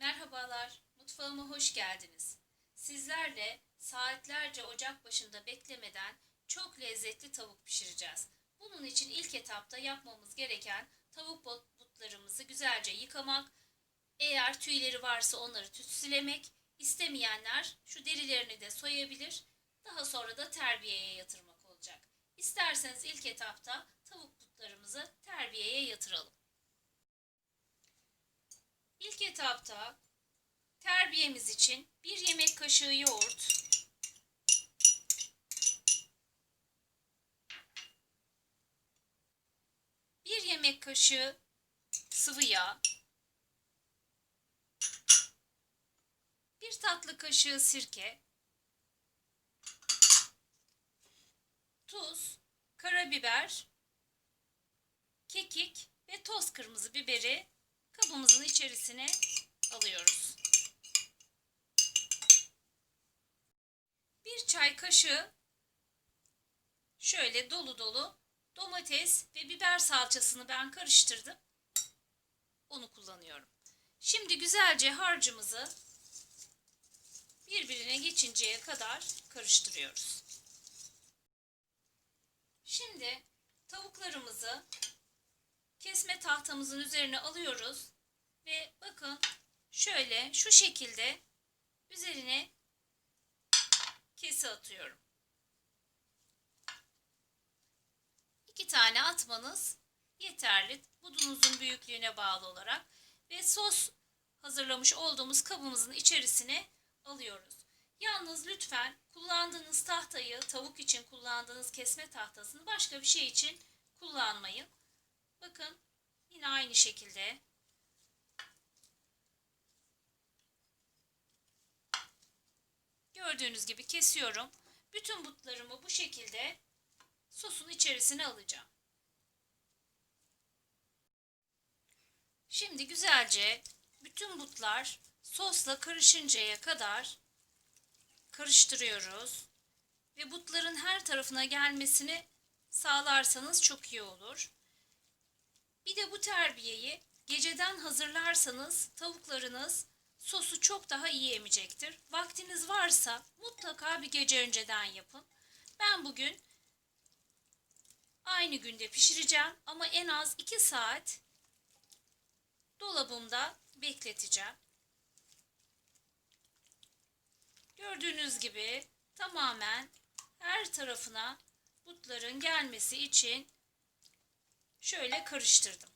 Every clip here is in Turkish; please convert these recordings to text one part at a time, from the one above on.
Merhabalar, mutfağıma hoş geldiniz. Sizlerle saatlerce ocak başında beklemeden çok lezzetli tavuk pişireceğiz. Bunun için ilk etapta yapmamız gereken tavuk but- butlarımızı güzelce yıkamak, eğer tüyleri varsa onları tütsülemek, istemeyenler şu derilerini de soyabilir, daha sonra da terbiyeye yatırmak olacak. İsterseniz ilk etapta tavuk butlarımızı terbiyeye yatıralım. Etapta terbiyemiz için bir yemek kaşığı yoğurt, bir yemek kaşığı sıvı yağ, bir tatlı kaşığı sirke, tuz, karabiber, kekik ve toz kırmızı biberi kabımızın içerisine alıyoruz. Bir çay kaşığı şöyle dolu dolu domates ve biber salçasını ben karıştırdım. Onu kullanıyorum. Şimdi güzelce harcımızı birbirine geçinceye kadar karıştırıyoruz. Şimdi tavuklarımızı kesme tahtamızın üzerine alıyoruz ve bakın şöyle şu şekilde üzerine kese atıyorum. İki tane atmanız yeterli budunuzun büyüklüğüne bağlı olarak ve sos hazırlamış olduğumuz kabımızın içerisine alıyoruz. Yalnız lütfen kullandığınız tahtayı tavuk için kullandığınız kesme tahtasını başka bir şey için kullanmayın. Bakın yine aynı şekilde gördüğünüz gibi kesiyorum. Bütün butlarımı bu şekilde sosun içerisine alacağım. Şimdi güzelce bütün butlar sosla karışıncaya kadar karıştırıyoruz. Ve butların her tarafına gelmesini sağlarsanız çok iyi olur. Bir de bu terbiyeyi geceden hazırlarsanız tavuklarınız sosu çok daha iyi emecektir. Vaktiniz varsa mutlaka bir gece önceden yapın. Ben bugün aynı günde pişireceğim ama en az 2 saat dolabımda bekleteceğim. Gördüğünüz gibi tamamen her tarafına butların gelmesi için şöyle karıştırdım.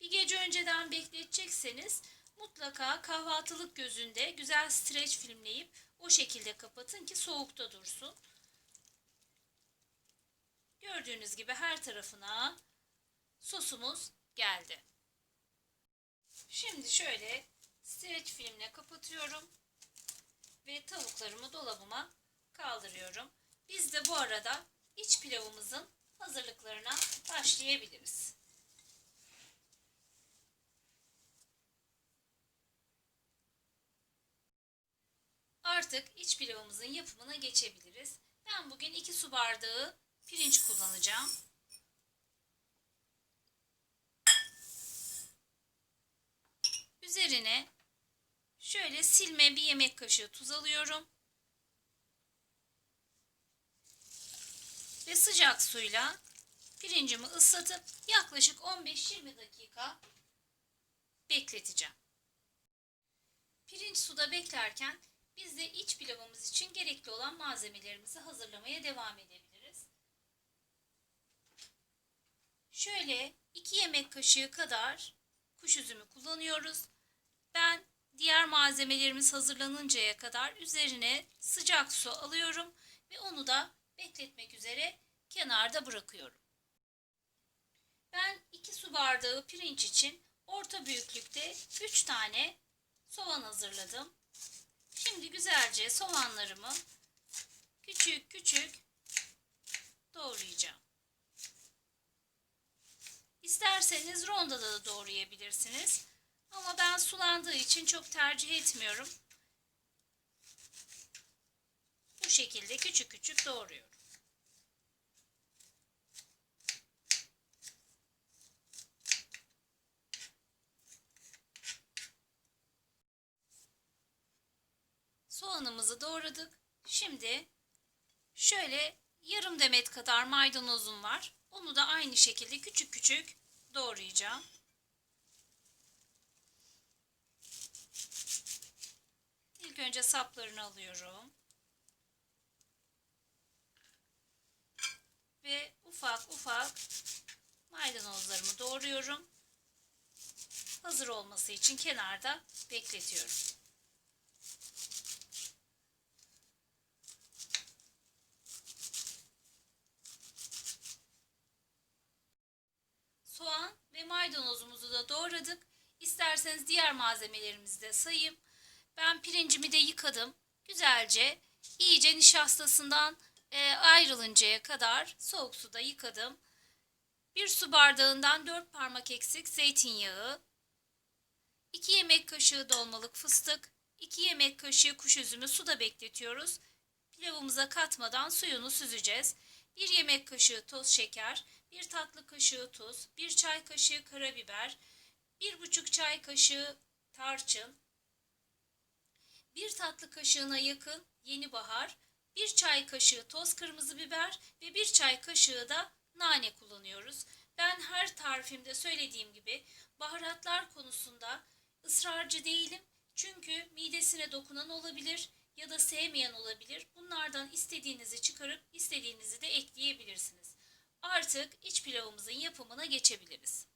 Bir gece önceden bekletecekseniz mutlaka kahvaltılık gözünde güzel streç filmleyip o şekilde kapatın ki soğukta dursun. Gördüğünüz gibi her tarafına sosumuz geldi. Şimdi şöyle streç filmle kapatıyorum ve tavuklarımı dolabıma kaldırıyorum. Biz de bu arada iç pilavımızın hazırlıklarına başlayabiliriz. Artık iç pilavımızın yapımına geçebiliriz. Ben bugün 2 su bardağı pirinç kullanacağım. Üzerine şöyle silme bir yemek kaşığı tuz alıyorum. Ve sıcak suyla pirincimi ıslatıp yaklaşık 15-20 dakika bekleteceğim. Pirinç suda beklerken biz de iç pilavımız için gerekli olan malzemelerimizi hazırlamaya devam edebiliriz. Şöyle 2 yemek kaşığı kadar kuş üzümü kullanıyoruz. Ben diğer malzemelerimiz hazırlanıncaya kadar üzerine sıcak su alıyorum ve onu da bekletmek üzere kenarda bırakıyorum. Ben 2 su bardağı pirinç için orta büyüklükte 3 tane soğan hazırladım. Şimdi güzelce soğanlarımı küçük küçük doğrayacağım. İsterseniz rondada da doğrayabilirsiniz. Ama ben sulandığı için çok tercih etmiyorum. Bu şekilde küçük küçük doğruyorum. Soğanımızı doğradık. Şimdi şöyle yarım demet kadar maydanozum var. Onu da aynı şekilde küçük küçük doğrayacağım. İlk önce saplarını alıyorum. Ve ufak ufak maydanozlarımı doğruyorum. Hazır olması için kenarda bekletiyorum. Soğan ve maydanozumuzu da doğradık. İsterseniz diğer malzemelerimizi de sayayım. Ben pirincimi de yıkadım. Güzelce iyice nişastasından e, ayrılıncaya kadar soğuk suda yıkadım. Bir su bardağından 4 parmak eksik zeytinyağı, 2 yemek kaşığı dolmalık fıstık, 2 yemek kaşığı kuş üzümü suda bekletiyoruz. Pilavımıza katmadan suyunu süzeceğiz. 1 yemek kaşığı toz şeker, 1 tatlı kaşığı tuz, 1 çay kaşığı karabiber, 1,5 çay kaşığı tarçın, 1 tatlı kaşığına yakın yeni bahar, 1 çay kaşığı toz kırmızı biber ve 1 çay kaşığı da nane kullanıyoruz. Ben her tarifimde söylediğim gibi baharatlar konusunda ısrarcı değilim. Çünkü midesine dokunan olabilir ya da sevmeyen olabilir. Bunlardan istediğinizi çıkarıp istediğinizi de ekleyebilirsiniz. Artık iç pilavımızın yapımına geçebiliriz.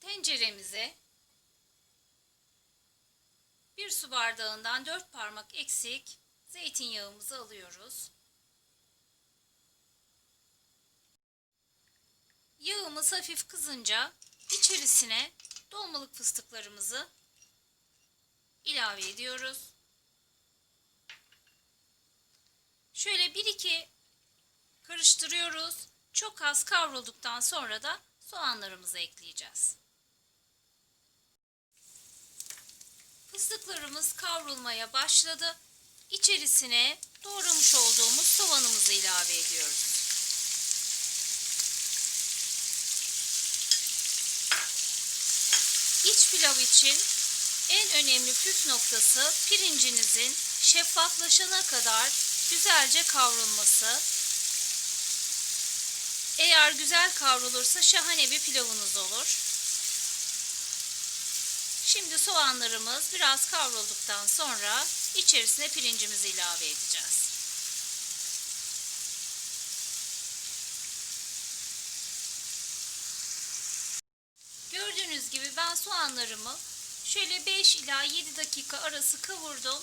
Tenceremize bir su bardağından 4 parmak eksik zeytinyağımızı alıyoruz. Yağımız hafif kızınca içerisine dolmalık fıstıklarımızı ilave ediyoruz. Şöyle 1-2 karıştırıyoruz. Çok az kavrulduktan sonra da soğanlarımızı ekleyeceğiz. Fıstıklarımız kavrulmaya başladı. İçerisine doğramış olduğumuz soğanımızı ilave ediyoruz. İç pilav için en önemli püf noktası pirincinizin şeffaflaşana kadar güzelce kavrulması. Eğer güzel kavrulursa şahane bir pilavınız olur. Şimdi soğanlarımız biraz kavrulduktan sonra içerisine pirincimizi ilave edeceğiz. Gördüğünüz gibi ben soğanlarımı şöyle 5 ila 7 dakika arası kavurdum.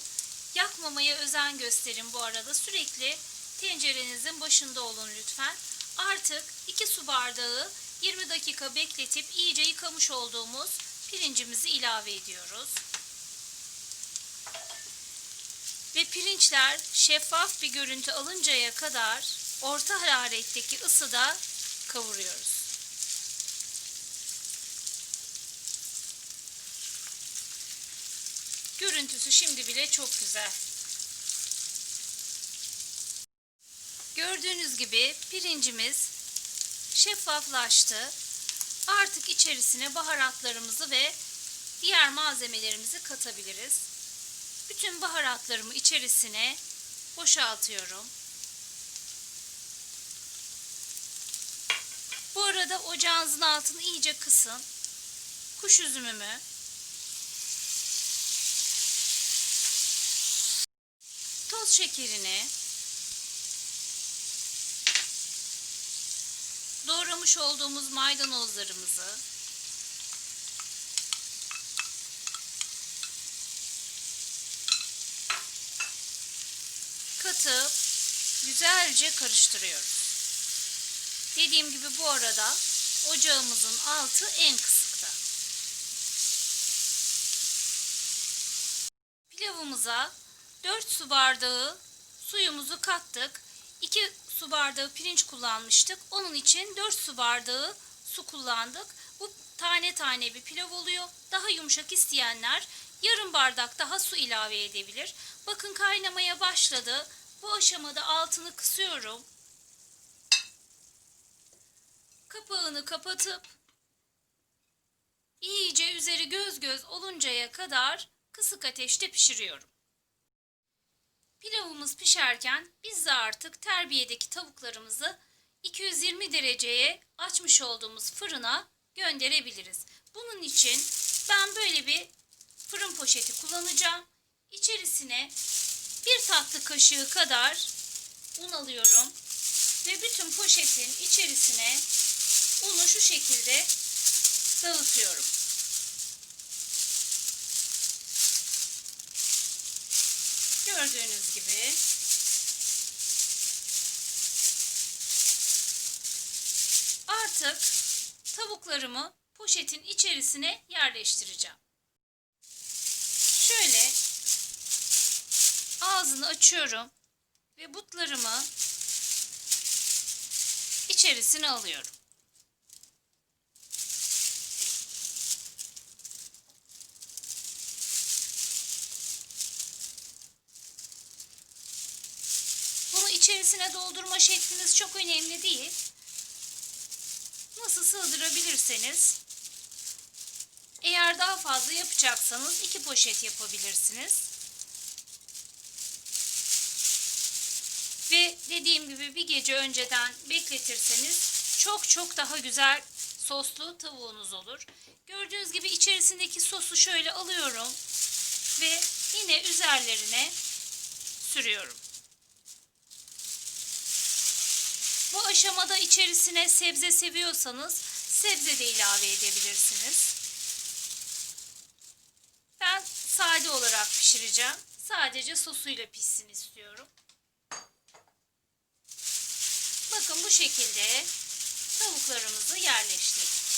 Yakmamaya özen gösterin bu arada. Sürekli tencerenizin başında olun lütfen. Artık 2 su bardağı 20 dakika bekletip iyice yıkamış olduğumuz pirincimizi ilave ediyoruz. Ve pirinçler şeffaf bir görüntü alıncaya kadar orta hararetteki ısıda kavuruyoruz. Görüntüsü şimdi bile çok güzel. Gördüğünüz gibi pirincimiz şeffaflaştı. Artık içerisine baharatlarımızı ve diğer malzemelerimizi katabiliriz. Bütün baharatlarımı içerisine boşaltıyorum. Bu arada ocağınızın altını iyice kısın. Kuş üzümümü, toz şekerini, doğramış olduğumuz maydanozlarımızı katıp güzelce karıştırıyoruz. Dediğim gibi bu arada ocağımızın altı en kısıkta. Pilavımıza 4 su bardağı suyumuzu kattık. 2 su bardağı pirinç kullanmıştık. Onun için 4 su bardağı su kullandık. Bu tane tane bir pilav oluyor. Daha yumuşak isteyenler yarım bardak daha su ilave edebilir. Bakın kaynamaya başladı. Bu aşamada altını kısıyorum. Kapağını kapatıp iyice üzeri göz göz oluncaya kadar kısık ateşte pişiriyorum. Pilavımız pişerken biz de artık terbiyedeki tavuklarımızı 220 dereceye açmış olduğumuz fırına gönderebiliriz. Bunun için ben böyle bir fırın poşeti kullanacağım. İçerisine bir tatlı kaşığı kadar un alıyorum ve bütün poşetin içerisine unu şu şekilde dağıtıyorum. Gördüğünüz gibi artık tavuklarımı poşetin içerisine yerleştireceğim. Şöyle ağzını açıyorum ve butlarımı içerisine alıyorum. İçerisine doldurma şekliniz çok önemli değil. Nasıl sığdırabilirseniz eğer daha fazla yapacaksanız iki poşet yapabilirsiniz. Ve dediğim gibi bir gece önceden bekletirseniz çok çok daha güzel soslu tavuğunuz olur. Gördüğünüz gibi içerisindeki sosu şöyle alıyorum ve yine üzerlerine sürüyorum. Bu aşamada içerisine sebze seviyorsanız sebze de ilave edebilirsiniz. Ben sade olarak pişireceğim. Sadece sosuyla pişsin istiyorum. Bakın bu şekilde tavuklarımızı yerleştirdik.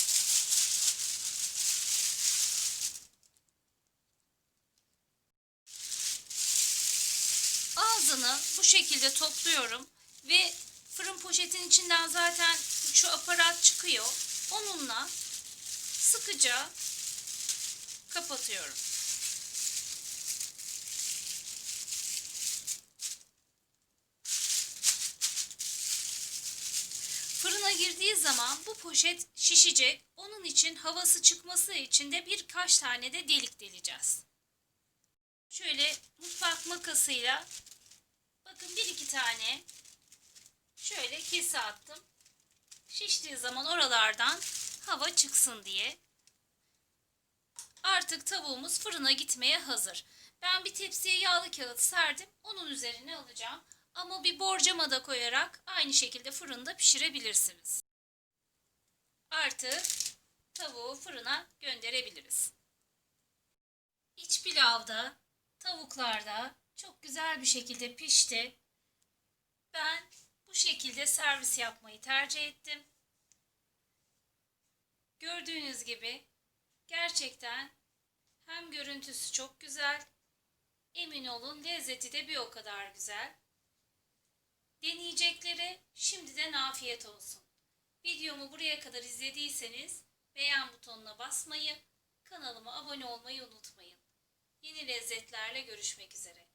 Ağzını bu şekilde topluyorum ve fırın poşetin içinden zaten şu aparat çıkıyor. Onunla sıkıca kapatıyorum. Fırına girdiği zaman bu poşet şişecek. Onun için havası çıkması için de birkaç tane de delik deleceğiz. Şöyle mutfak makasıyla bakın bir iki tane şöyle kese attım. Şiştiği zaman oralardan hava çıksın diye. Artık tavuğumuz fırına gitmeye hazır. Ben bir tepsiye yağlı kağıt serdim. Onun üzerine alacağım. Ama bir borcama da koyarak aynı şekilde fırında pişirebilirsiniz. Artık tavuğu fırına gönderebiliriz. İç pilavda, tavuklarda çok güzel bir şekilde pişti. Ben bu şekilde servis yapmayı tercih ettim. Gördüğünüz gibi gerçekten hem görüntüsü çok güzel, emin olun lezzeti de bir o kadar güzel. Deneyeceklere şimdiden afiyet olsun. Videomu buraya kadar izlediyseniz beğen butonuna basmayı, kanalıma abone olmayı unutmayın. Yeni lezzetlerle görüşmek üzere.